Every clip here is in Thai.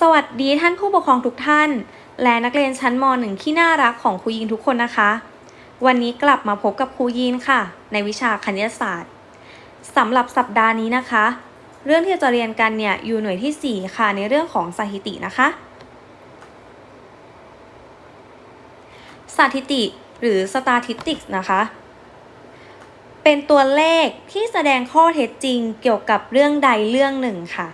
สวัสดีท่านผู้ปกครองทุกท่าน และนักเรียนชั้นม .1 ที่น่ารักของครูยีนทุกคนนะคะ วันนี้กลับมาพบกับครูยีนค่ะ ในวิชาคณิตศาสตร์สำหรับสัปดาห์นี้นะคะ เรื่องที่จะเรียนกันเนี่ยอยู่หน่วยที่ 4 ค่ะในเรื่องของสถิตินะคะสถิติหรือ statistics นะคะ เป็นตัวเลขที่แสดงข้อเท็จจริงเกี่ยวกับเรื่องใดเรื่องหนึ่งค่ะ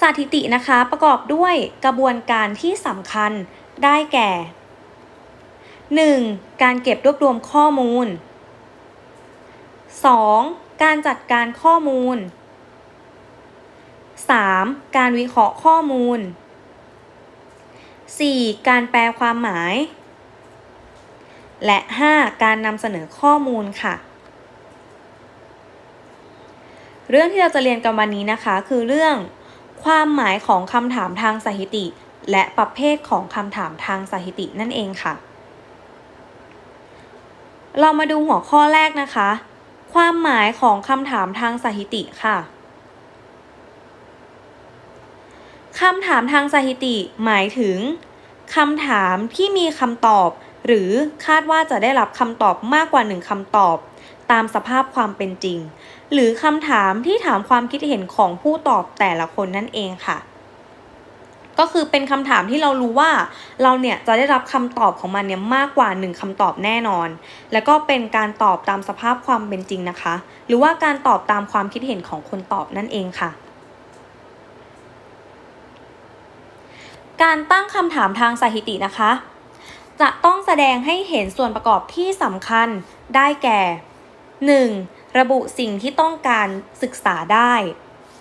สถิตินะคะประกอบด้วยกระบวนการที่สำคัญได้แก่ 1. การเก็บรวบรวมข้อมูล 2. การจัดการข้อมูล 3. การวิเคราะห์ข้อมูล 4. การแปลความหมาย และ 5. การนำเสนอข้อมูลค่ะ เรื่องที่เราจะเรียนกันวันนี้นะคะคือเรื่อง ความหมายของคำถามทางสถิติ และประเภทของคำถามทางสถิตินั่นเองค่ะ เรามาดูหัวข้อแรกนะคะ ความหมายของคำถามทางสถิติค่ะคำถามทางสถิติหมายถึงคำถามที่มีคำตอบ หรือคาดว่าจะได้รับคำตอบมากกว่าหนึ่งคำตอบ ตามสภาพความเป็นจริง หรือคำถามที่ถามความคิดเห็นของผู้ตอบแต่ละคนนั่นเองค่ะ ก็คือเป็นคำถามที่เรารู้ว่าเราเนี่ยจะได้รับคำตอบของมันเนี่ยมากกว่าหนึ่งคำตอบแน่นอน แล้วก็เป็นการตอบตามสภาพความเป็นจริงนะคะ หรือว่าการตอบตามความคิดเห็นของคนตอบนั่นเองค่ะการตั้งคำถามทางสถิตินะคะ จะต้องแสดงให้เห็นส่วนประกอบที่สำคัญได้แก่ 1. ระบุสิ่งที่ต้องการศึกษาได้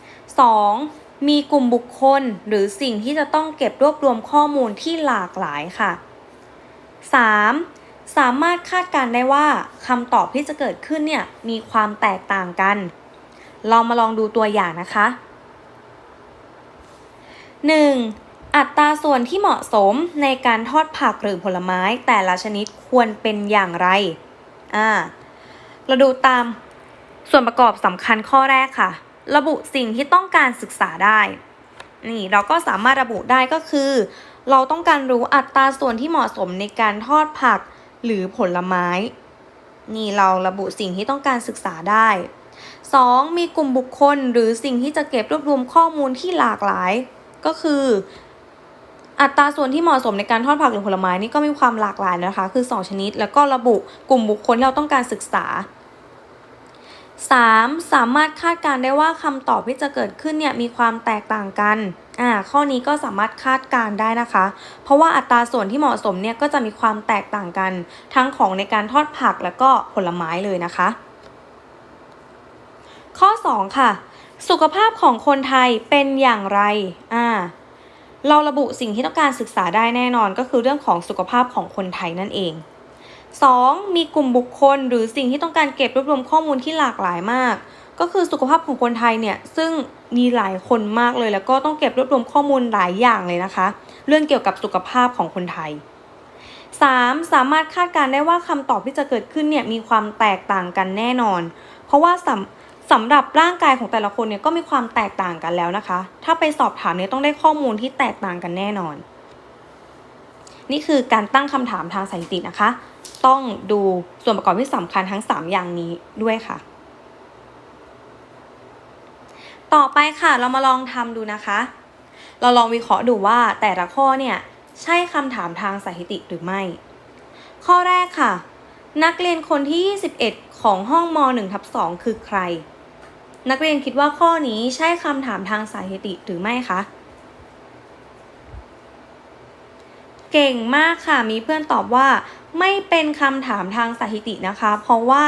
2. มีกลุ่มบุคคลหรือสิ่งที่จะต้องเก็บรวบรวมข้อมูลที่หลากหลายค่ะ 3. สามารถคาดการณ์ได้ว่าคำตอบที่จะเกิดขึ้นเนี่ยมีความแตกต่างกัน เรามาลองดูตัวอย่างนะคะ 1. อัตราส่วนที่เหมาะสมในการทอดผักหรือผลไม้แต่ละชนิดควรเป็นอย่างไร อ่า เราดูตามส่วนประกอบสำคัญข้อแรกค่ะ ระบุสิ่งที่ต้องการศึกษาได้ นี่เราก็สามารถระบุได้ก็คือ เราต้องการรู้อัตราส่วนที่เหมาะสมในการทอดผักหรือผลไม้ นี่เราระบุสิ่งที่ต้องการศึกษาได้ 2. มีกลุ่มบุคคลหรือสิ่งที่จะเก็บรวบรวมข้อมูลที่หลากหลาย ก็คือ อัตราส่วนที่เหมาะสมในการทอดผักหรือผลไม้นี่ก็มีความหลากหลายนะคะ คือ 2 ชนิด แล้วก็ระบุกลุ่มบุคคลที่เราต้องการศึกษา 3. สามารถคาดการได้ว่าคำตอบที่จะเกิดขึ้นเนี่ยมีความแตกต่างกันอ่าข้อนี้ก็สามารถคาดการได้นะคะ เพราะว่าอัตราส่วนที่เหมาะสมเนี่ยก็จะมีความแตกต่างกัน ทั้งของในการทอดผักแล้วก็ผลไม้เลยนะคะ ข้อ 2 ค่ะ สุขภาพของคนไทยเป็นอย่างไรอ่า เราระบุสิ่งที่ต้องการศึกษาได้แน่นอนก็คือเรื่องของสุขภาพของคนไทยนั่นเอง 2. มีกลุ่มบุคคลหรือสิ่งที่ต้องการเก็บรวบรวมข้อมูลที่หลากหลายมาก ก็คือสุขภาพของคนไทยเนี่ยซึ่งมีหลายคนมากเลย แล้วก็ต้องเก็บรวบรวมข้อมูลหลายอย่างเลยนะคะ เรื่องเกี่ยวกับสุขภาพของคนไทย 3. สามารถคาดการได้ว่าคำตอบที่จะเกิดขึ้นเนี่ยมีความแตกต่างกันแน่นอน เพราะว่าสำ สำหรับร่างกายของแต่ละคนเนี่ยก็มีความแตกต่างกันแล้วนะคะ ถ้าไปสอบถามเนี่ยต้องได้ข้อมูลที่แตกต่างกันแน่นอน นี่คือการตั้งคำถามทางสถิตินะคะ ต้องดูส่วนประกอบที่สำคัญทั้ง 3 อย่างนี้ด้วยค่ะ ต่อไปค่ะเรามาลองทำดูนะคะ เราลองวิเคราะห์ดูว่าแต่ละข้อเนี่ยใช่คำถามทางสถิติหรือไม่ ข้อแรกค่ะ นักเรียนคนที่ 21 ของห้องม .1 ทับ2คือใคร นักเรียนคิดว่าข้อนี้ใช่คำถามทางสถิติหรือไม่คะ เก่งมากค่ะ มีเพื่อนตอบว่า ไม่เป็นคำถามทางสถิตินะคะ เพราะว่า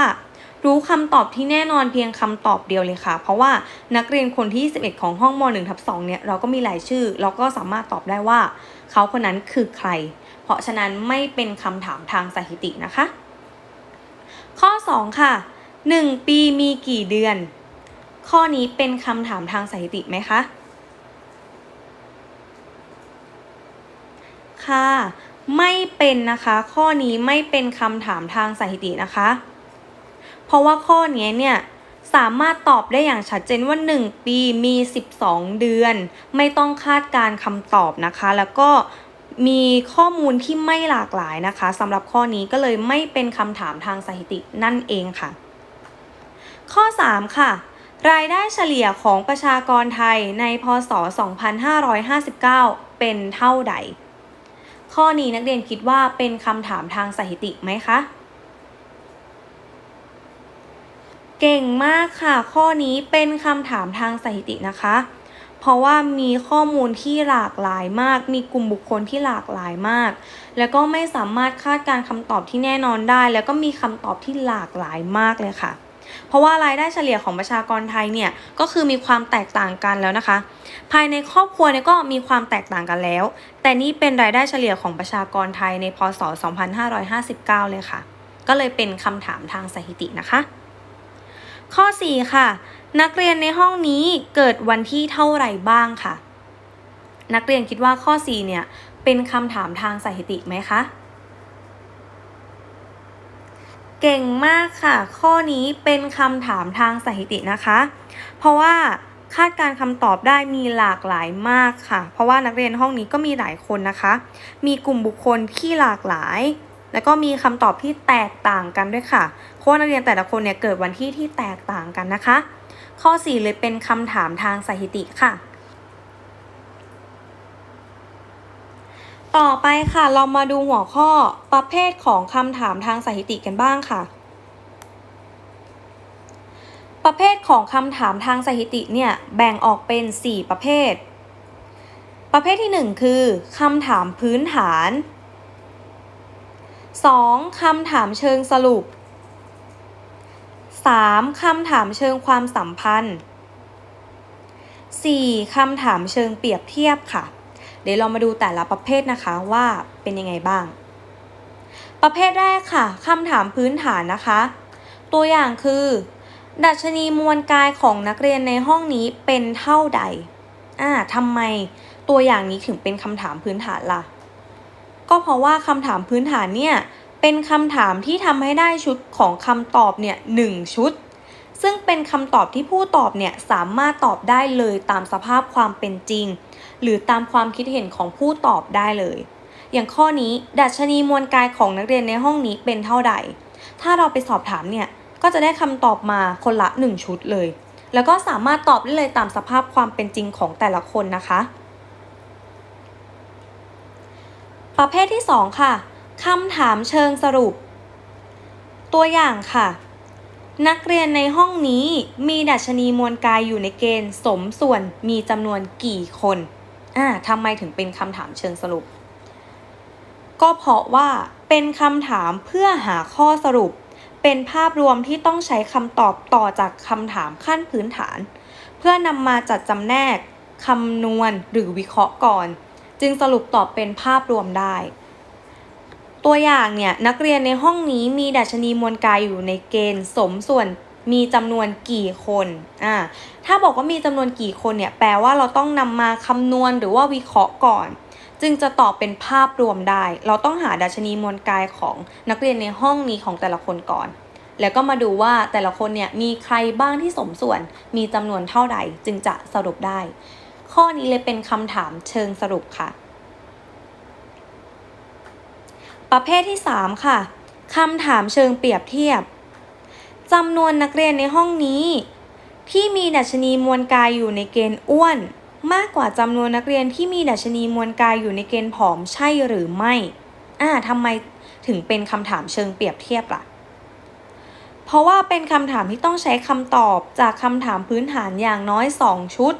รู้คำตอบที่แน่นอนเพียงคำตอบเดียวเลยค่ะ เพราะว่านักเรียนคนที่ 11 ของห้องม .1 ทับ2เนี่ยเราก็มีหลายชื่อ เราก็สามารถตอบได้ว่า เขาคนนั้นคือใคร เพราะฉะนั้นไม่เป็นคำถามทางสถิตินะคะ ข้อ 2 ค่ะ 1 ปีมีกี่เดือน ข้อนี้เป็นคำถามทางสถิติไหมคะ ค่ะ ไม่เป็นนะคะ ข้อนี้ไม่เป็นคำถามทางสถิตินะคะ เพราะว่าข้อนี้เนี่ยสามารถตอบได้อย่างชัดเจนว่า 1 ปีมี 12 เดือน ไม่ต้องคาดการคำตอบนะคะ แล้วก็มีข้อมูลที่ไม่หลากหลายนะคะสำหรับข้อนี้ก็เลยไม่เป็นคำถามทางสถิตินั่นเองค่ะ ข้อ 3 ค่ะ รายได้เฉลี่ยของประชากรไทยในพศ 2559 เป็นเท่าใด ข้อนี้นักเรียนคิดว่าเป็นคำถามทางสถิติไหมคะ เก่งมากค่ะ ข้อนี้เป็นคำถามทางสถิตินะคะ เพราะว่ามีข้อมูลที่หลากหลายมาก มีกลุ่มบุคคลที่หลากหลายมาก แล้วก็ไม่สามารถคาดการคำตอบที่แน่นอนได้ แล้วก็มีคำตอบที่หลากหลายมากเลยค่ะ เพราะว่ารายได้เฉลี่ยของประชากรไทยเนี่ยก็คือมีความแตกต่างกันแล้วนะคะ ภายในครอบครัวเนี่ยก็มีความแตกต่างกันแล้ว แต่นี่เป็นรายได้เฉลี่ยของประชากรไทยในพศ 2559 เลยค่ะ ก็เลยเป็นคำถามทางสถิตินะคะ ข้อ 4 ค่ะ นักเรียนในห้องนี้เกิดวันที่เท่าไหร่บ้างค่ะ นักเรียนคิดว่าข้อ 4 เนี่ยเป็นคำถามทางสถิติไหมคะ เก่งมากค่ะ ข้อนี้เป็นคำถามทางสถิตินะคะ เพราะว่าคาดการคำตอบได้มีหลากหลายมากค่ะ เพราะว่านักเรียนห้องนี้ก็มีหลายคนนะคะ มีกลุ่มบุคคลที่หลากหลาย แล้วก็มีคำตอบที่แตกต่างกันด้วยค่ะเพราะนักเรียนแต่ละคนเนี่ยเกิดวันที่ที่แตกต่างกันนะคะ ข้อ 4 เลยเป็นคำถามทางสถิติค่ะ ต่อไปค่ะเรามาดูหัวข้อประเภทของคำถามทางสถิติกันบ้างค่ะ ประเภทของคำถามทางสถิติเนี่ยแบ่งออกเป็น 4 ประเภท ประเภทที่ 1 คือคำถามพื้นฐาน 2. คำถามเชิงสรุป 3. คำถามเชิงความสัมพันธ์ 4. คำถามเชิงเปรียบเทียบค่ะ เดี๋ยวเรามาดูแต่ละประเภทนะคะว่าเป็นยังไงบ้าง ประเภทแรกค่ะคำถามพื้นฐานนะคะ ตัวอย่างคือ ดัชนีมวลกายของนักเรียนในห้องนี้เป็นเท่าใดอ่าทำไมตัวอย่างนี้ถึงเป็นคำถามพื้นฐานล่ะ ก็เพราะว่าคำถามพื้นฐานเนี่ยเป็นคำถามที่ทำให้ได้ชุดของคำตอบเนี่ยหนึ่งชุด ซึ่งเป็นคำตอบที่ผู้ตอบเนี่ยสามารถตอบได้เลยตามสภาพความเป็นจริง หรือตามความคิดเห็นของผู้ตอบได้เลย อย่างข้อนี้ดัชนีมวลกายของนักเรียนในห้องนี้เป็นเท่าใด ถ้าเราไปสอบถามเนี่ยก็จะได้คำตอบมาคนละ 1 ชุดเลย แล้วก็สามารถตอบได้เลยตามสภาพความเป็นจริงของแต่ละคนนะคะ ประเภทที่ 2 ค่ะคำถามเชิงสรุป ตัวอย่างค่ะ นักเรียนในห้องนี้มีดัชนีมวลกายอยู่ในเกณฑ์สมส่วนมีจำนวนกี่คนอ่าทำไมถึงเป็นคำถามเชิงสรุป ก็เพราะว่าเป็นคำถามเพื่อหาข้อสรุป เป็นภาพรวมที่ต้องใช้คำตอบต่อจากคำถามขั้นพื้นฐาน เพื่อนำมาจัดจำแนกคำนวณหรือวิเคราะห์ก่อน จึงสรุปตอบเป็นภาพรวมได้ ตัวอย่างเนี่ยนักเรียนในห้องนี้มีดัชนีมวลกายอยู่ในเกณฑ์สมส่วนมีจำนวนกี่คนอ่าถ้าบอกว่ามีจำนวนกี่คนเนี่ยแปลว่าเราต้องนำมาคำนวณหรือว่าวิเคราะห์ก่อน จึงจะตอบเป็นภาพรวมได้ เราต้องหาดัชนีมวลกายของนักเรียนในห้องนี้ของแต่ละคนก่อน แล้วก็มาดูว่าแต่ละคนเนี่ยมีใครบ้างที่สมส่วน มีจำนวนเท่าใดจึงจะสรุปได้ ข้อนี้เลยเป็นคำถามเชิงสรุปค่ะ ประเภทที่ 3 ค่ะคำถามเชิงเปรียบเทียบจำนวนนักเรียนในห้องนี้ ที่มีดัชนีมวลกายอยู่ในเกณฑ์อ้วน มากกว่าจำนวนนักเรียนที่มีดัชนีมวลกายอยู่ในเกณฑ์ผอมใช่หรือไม่อ่าทำไมถึงเป็นคำถามเชิงเปรียบเทียบล่ะ เพราะว่าเป็นคำถามที่ต้องใช้คำตอบจากคำถามพื้นฐานอย่างน้อย 2 ชุด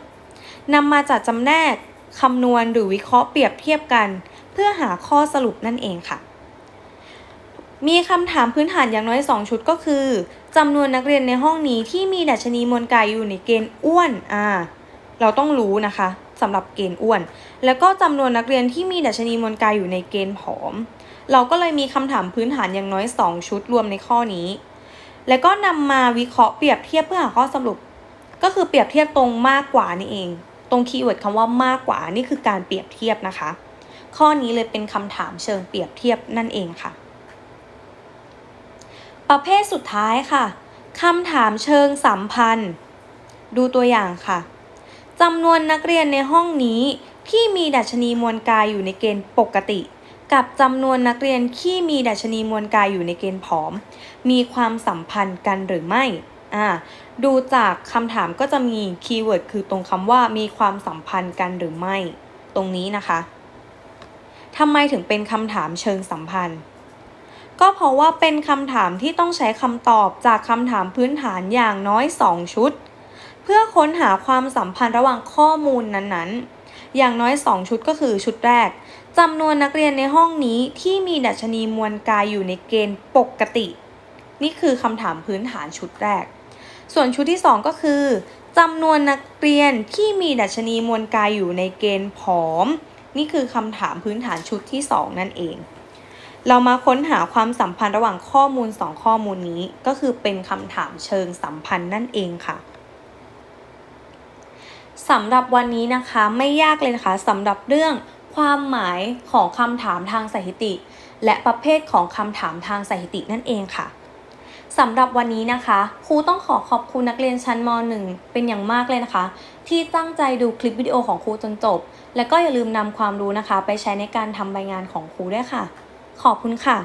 นำมาจัดจำแนกคำนวณหรือวิเคราะห์เปรียบเทียบกัน เพื่อหาข้อสรุปนั่นเองค่ะ มีคำถามพื้นฐานอย่างน้อย 2 ชุดก็คือจำนวนนักเรียนในห้องนี้ที่มีดัชนีมวลกายอยู่ในเกณฑ์อ้วนอ่าเราต้องรู้นะคะสำหรับเกณฑ์อ้วน แล้วก็จำนวนนักเรียนที่มีดัชนีมวลกายอยู่ในเกณฑ์ผอม เราก็เลยมีคำถามพื้นฐานอย่างน้อย 2 ชุดรวมในข้อนี้ แล้วก็นำมาวิเคราะห์เปรียบเทียบเพื่อหาข้อสรุป ก็คือเปรียบเทียบตรงมากกว่านี่เอง ตรงคีย์เวิร์ดคำว่ามากกว่านี่คือการเปรียบเทียบนะคะ ข้อนี้เลยเป็นคำถามเชิงเปรียบเทียบนั่นเองค่ะ ประเภทสุดท้ายค่ะคำถามเชิงสัมพันธ์ ดูตัวอย่างค่ะจำนวนนักเรียนในห้องนี้ที่มีดัชนีมวลกายอยู่ในเกณฑ์ปกติ กับจำนวนนักเรียนที่มีดัชนีมวลกายอยู่ในเกณฑ์ผอม มีความสัมพันธ์กันหรือไม่อ่าดูจากคำถามก็จะมีคีย์เวิร์ดคือตรงคำว่ามีความสัมพันธ์กันหรือไม่ ตรงนี้นะคะทำไมถึงเป็นคำถามเชิงสัมพันธ์ ก็เพราะว่าเป็นคำถามที่ต้องใช้คำตอบจากคำถามพื้นฐานอย่างน้อย 2 ชุด เพื่อค้นหาความสัมพันธ์ระหว่างข้อมูลนั้นๆ อย่างน้อย 2 ชุดก็คือชุดแรกจำนวนนักเรียนในห้องนี้ที่มีดัชนีมวลกายอยู่ในเกณฑ์ปกติ นี่คือคำถามพื้นฐานชุดแรก ส่วนชุดที่ 2 ก็คือจำนวนนักเรียนที่มีดัชนีมวลกายอยู่ในเกณฑ์ผอม นี่คือคำถามพื้นฐานชุดที่ 2 นั่นเอง เรามาค้นหาความสัมพันธ์ระหว่างข้อมูล 2 ข้อมูลนี้ ก็คือเป็นคำถามเชิงสัมพันธ์นั่นเองค่ะสำหรับวันนี้นะคะไม่ยากเลยนะคะสำหรับเรื่องความหมายของคำถามทางสถิติ และประเภทของคำถามทางสถิตินั่นเองค่ะสำหรับวันนี้นะคะครูต้องขอขอบคุณนักเรียนชั้นม .1 เป็นอย่างมากเลยนะคะ ที่ตั้งใจดูคลิปวิดีโอของครูจนจบ และก็อย่าลืมนำความรู้นะคะ ไปใช้ในการทำใบงานของครูด้วยค่ะ ขอบคุณค่ะ